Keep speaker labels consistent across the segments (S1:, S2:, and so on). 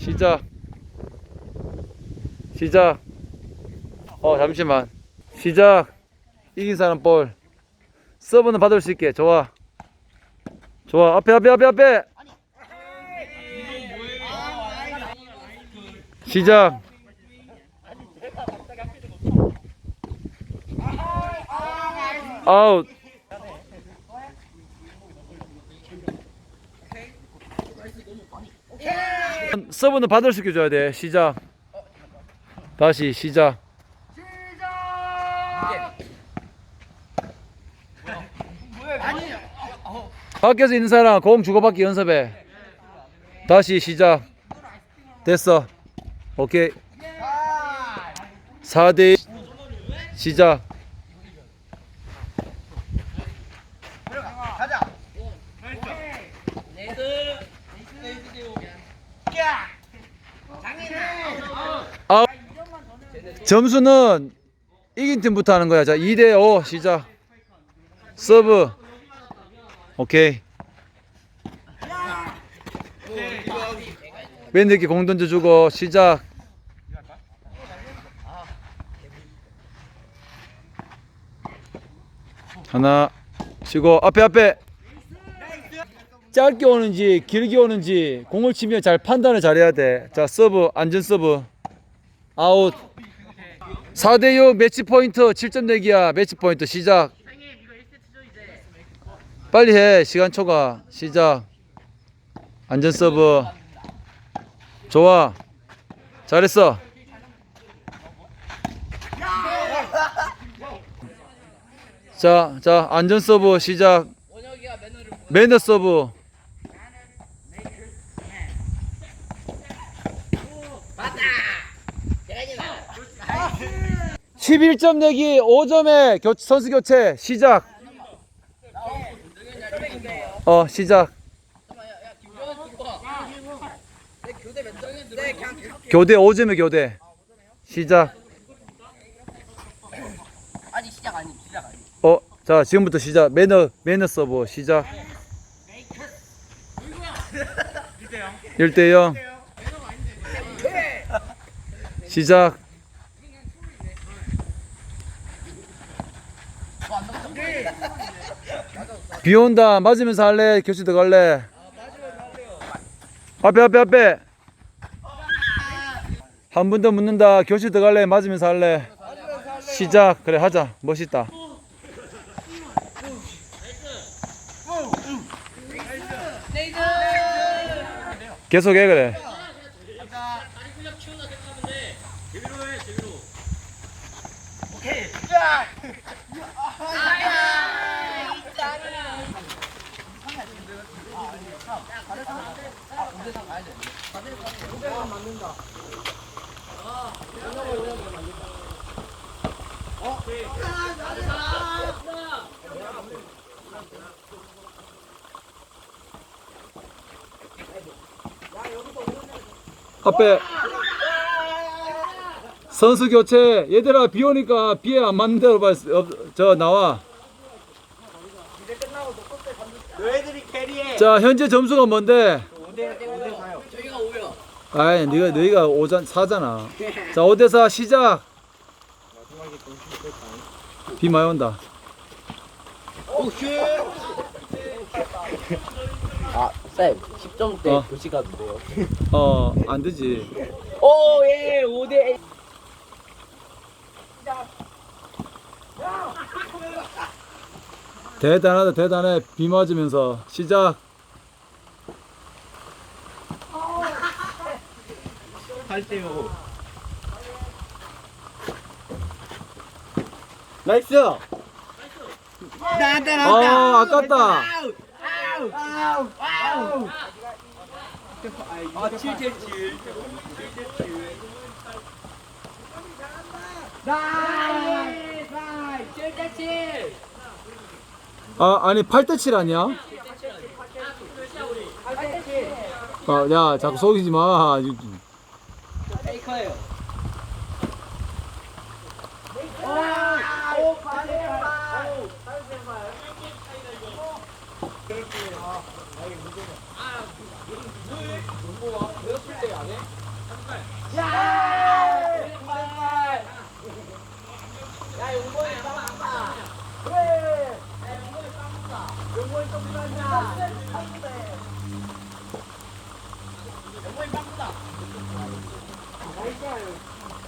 S1: 시작. 시작. 어, 잠시만. 시작. 이긴 사람 볼. 서브는 받을 수 있게. 좋아. 좋아. 앞에, 앞에, 앞에, 앞에. 시작. 아웃. 서브는 받을 수 있게 줘야 돼. 시작. 다시 시작. 밖에서 있는 사람 공 주고받기 연습해. 다시 시작. 됐어. 오케이. 4대 시작. 아웃. 점수는 이긴 팀부터 하는 거야. 자, 2대 5 시작. 서브. 오케이. 밴드కి 공 던져주고 시작. 하나 쉬고 앞에 앞에 짧게 오는지 길게 오는지 공을 치면 잘 판단을 잘해야 돼. 자 서브 안전 서브 아웃. 4대6 매치 포인트 7점 내기야. 매치 포인트 시작. 빨리 해 시간 초과. 시작. 안전 서브. 좋아. 잘했어. 자, 자 안전 서브 시작. 매너 서브 11점 내기 5점에 교, 선수 교체 시작. 어 시작.
S2: 교대 몇 점인데 그냥 계속
S1: 교대 5점에 교대. 시작.
S2: 아니 시작 아니 시작 아니.
S1: 어 자 지금부터 시작. 매너 매너 서브 시작. 1대0 시작 비 온다. 맞으면서 할래? 교체 들어갈래? 앞에 앞에 앞에. 한 번 더 묻는다. 교체 들어갈래? 맞으면서 할래? 시작. 그래 하자. 멋있다. 계속해 그래 앞에 선수 교체. 얘들아 비 오니까 비에 안 맞는 대로 봐- 어, 저 나와. 자 현재 점수가 뭔데
S3: 5대 5대 4요.
S2: 저희가 오요.
S1: 아이 네가 너희가 오전 사잖아. 자 5대4 시작? 비 많이 온다.
S2: 아, 쌤, 10점 대
S1: 어.
S2: 교시 가도 돼요.
S1: 어 안 되지.
S2: 오, 예, 5대.
S1: 대단하다 대단해. 비 맞으면서. 시작
S3: 8대 5. 나이스. 나한테
S1: 아 아깝다
S3: 아우 아우 아우. 아 7대 7. 7대 7. 나이스. 나이스. 7대 7.
S1: 아 아니 8대 7 아니야? 아, 야 자꾸 속이지 마
S2: よ。Thank
S1: you.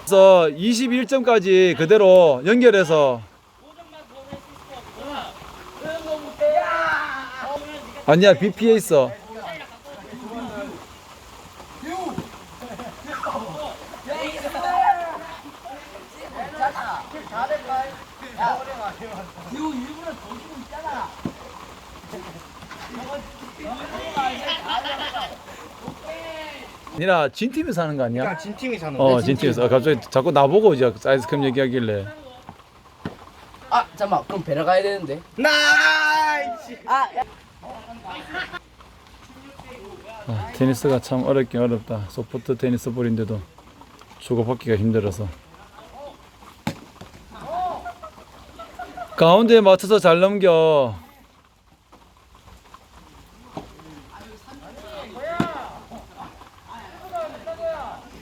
S1: 그래서 21점까지 그대로 연결해서 아니야 BP에 있어 니나 진 팀에서 하는 거 아니야?
S4: 그러니까 진 팀이 사는
S1: 어, 진 팀에서 아, 갑자기 자꾸 나보고 이제 아이스크림 얘기하길래
S2: 아 잠깐만 그럼 배러 가야 되는데.
S4: 나이스.
S2: 아 야.
S1: 아, 테니스가 참 어렵긴 어렵다. 소프트 테니스 볼인데도 주고받기가 힘들어서. 가운데에 맞춰서 잘 넘겨.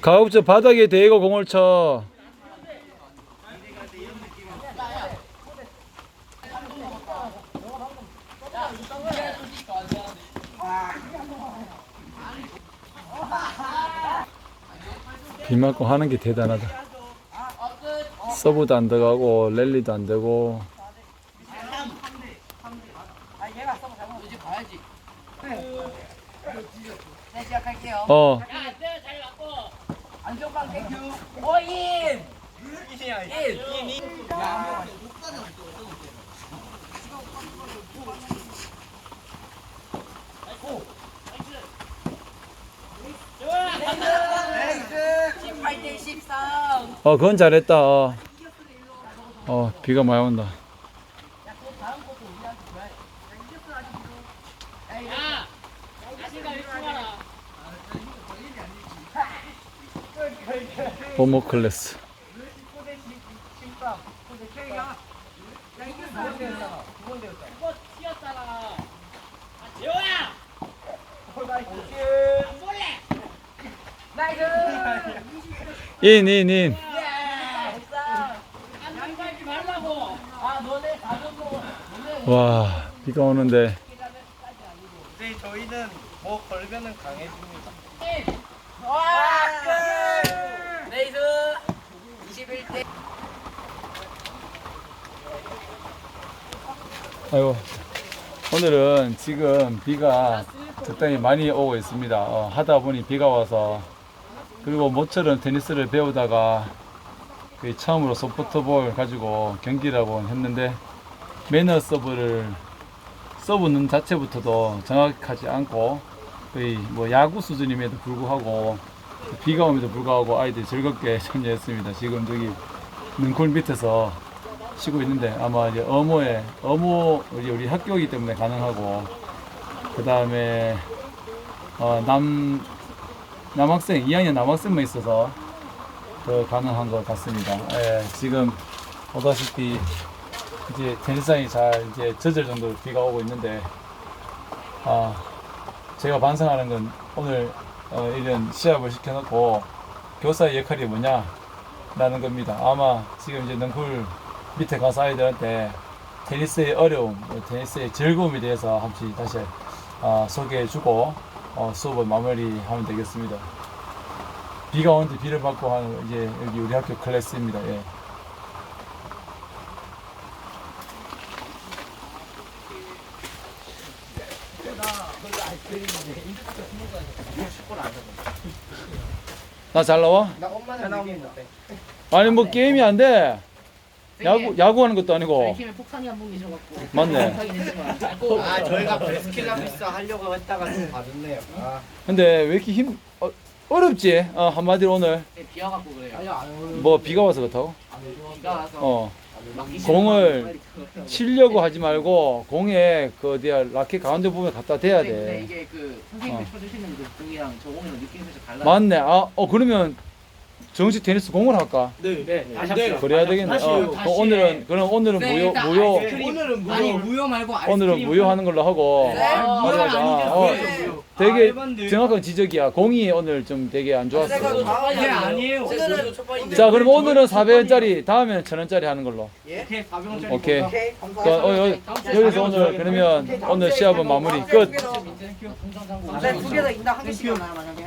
S1: 가급적 바닥에 대고 공을 쳐. 비 맞고 하는 게 대단하다. 서브도 안 들어가고 랠리도 안 되고
S2: 시작할게요.
S1: 어
S2: 땡큐. 오인. 인. 십팔 대 십삼.
S1: 어, 그건 잘했다. 어. 어, 비가 많이 온다. 호모 클래스. 인, 인, 인. 와, 비가 오는데.
S4: 네, 저희는 뭐 걸면은 강해집니다.
S2: 레이스 21대
S1: 아이고 오늘은 지금 비가 적당히 많이 오고 있습니다. 어, 하다 보니 비가 와서 그리고 모처럼 테니스를 배우다가 그 처음으로 소프트볼 가지고 경기를 하고 했는데 매너 서브를 서브는 자체부터도 정확하지 않고 거의 뭐 야구 수준임에도 불구하고 비가 오면도 불구하고 아이들이 즐겁게 참여했습니다. 지금 저기 능쿨 밑에서 쉬고 있는데 아마 이제 어모에 어모 이제 우리 학교이기 때문에 가능하고 그 다음에 어, 남 남학생 2학년 남학생만 있어서 더 가능한 것 같습니다. 예, 지금 보다시피 이제 테니스장이 잘 이제 젖을 정도로 비가 오고 있는데 아 제가 반성하는 건 오늘 어, 이런 시합을 시켜놓고 교사의 역할이 뭐냐 라는 겁니다. 아마 지금 이제 능쿨 밑에 가서 아이들한테 테니스의 어려움, 뭐 테니스의 즐거움에 대해서 한번 다시 어, 소개해주고 어, 수업을 마무리하면 되겠습니다. 비가 오는데 비를 맞고 하는 이제 여기 우리 학교 클래스입니다. 예. 나 잘 나와?
S2: 나 엄마는 나옵니다.
S1: 아니 뭐 게임이 안 돼. 야구 야구하는 것도 아니고.
S5: 팀에 폭탄이 한 분 계셔갖고
S1: 맞네.
S5: 폭탄이
S4: 아 저희가 베스킨라빈스 하려고 했다가 좀 봐줬네요. 아.
S1: 근데 왜 이렇게 힘 어, 어렵지? 어, 한마디로 오늘
S5: 비와갖고 그래요.
S2: 아니
S1: 안뭐 비가 와서 그렇다고?
S5: 비가 와서
S1: 어. 공을 치려고 하지 말고 공에 그 어디야 라켓 가운데 부분에 갖다 대야
S5: 근데,
S1: 돼.
S5: 이게 그 선생님이
S1: 어.
S5: 쳐주시는 그 공이랑 저 공이랑 느낌이 살짝 달라.
S1: 맞네. 아, 어 그러면 정식 테니스 공을 할까?
S3: 네. 다시 합시다.
S1: 그래야 되겠네. 어,
S3: 다시요.
S1: 그 오늘은 그럼 오늘은
S5: 네,
S1: 무효
S5: 일단
S1: 무효
S5: 아이스크림.
S3: 오늘은 무효.
S5: 아니 무효 말고 아이스크림.
S1: 오늘은 무효하는 걸로 하고.
S2: 네.
S5: 아,
S1: 맞아, 맞아. 어,
S3: 무효.
S1: 되게
S3: 아, 일반들.
S1: 정확한 지적이야. 공이 오늘 좀 되게 안 좋았어.
S3: 네, 아니에요.
S2: 오늘은 첫 번인데.
S1: 자, 그럼 오늘은 400원짜리, 다음에는 1000원짜리 하는 걸로.
S3: 오케이 400원짜리.
S1: 오케이.
S2: 오케이.
S1: 그, 어, 여, 여기서 오늘 그러면 오늘 시합은 마무리 끝.
S5: 상고.
S2: 네, 두개더 인당 한 개씩 하나요, 만약에?